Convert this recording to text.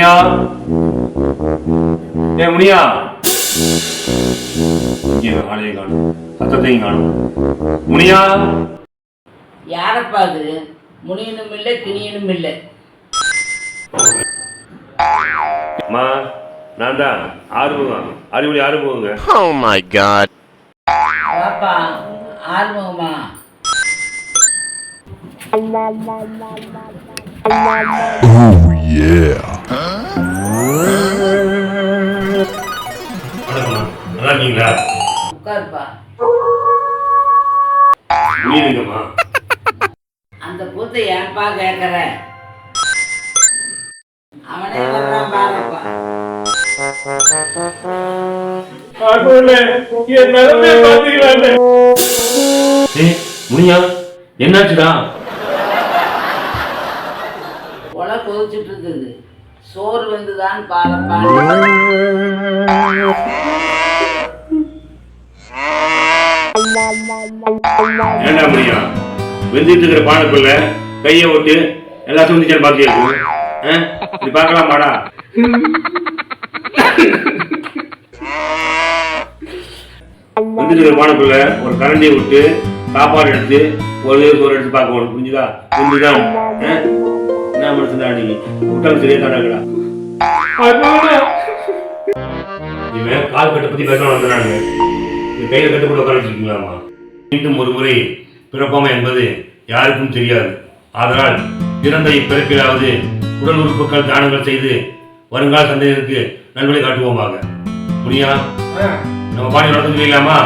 முனியா? ஏ முனியா? இங்கே ஆளையும் காணும். சத்தத்தையும் காணும். முனியா? யாரப்பா அது? முனியனும் இல்லை கிணியனும் இல்லை. அம்மா நான் தான். ஆறுமுகம். அறிவுரை ஆறுமுகங்க. Oh my god. பாப்பா ஆறுமுகமா? Oh yeah. வணக்கம் நல்லா இருக்கீங்களா உட்காருப்பா. முனியனுங்கம்மா அந்த கூத்தை ஏன்பா கேட்குற அவனே வர்றான் பாருப்பா முனியா என்னாச்சுடா? உல கொதிச்சுட்டு இருக்குது. சோறு வந்துதான் பாருப்பா. ஏண்டா முடியும்? வெந்திட்டு இருக்கிற பானைக்குள்ள கையை விட்டு எல்லாத்தையும் வந்துச்சு பாத்தியா இது பார்க்கலாமாடா? வெந்திட்டு இருக்கிற பானைக்குள்ள ஒரு கரண்டியை விட்டு சாப்பாடு எடுத்து ஒரு ஒரு எடுத்து பார்க்கணும் புரிஞ்சுதா? புரிஞ்சுதான் என்ன மனுஷன் நீ? கூட்டம் சரியா தாடாங்கடா இவன் கால் கட்டை பத்தி பேச வந்துடுறாங்க இது கையில கட்டு கூட உட்கார மீண்டும் ஒரு முறை பிறப்போமா என்பது யாருக்கும் தெரியாது. ஆதலால் பிறந்த இப்பிறப்பிலாவது உடல் உறுப்புகள் தானங்கள் செய்து வருங்கால சந்ததியினருக்கு நல்வழி காட்டுவோமாக. முடியா நம்ம பாடி நடந்து சொல்லலாமா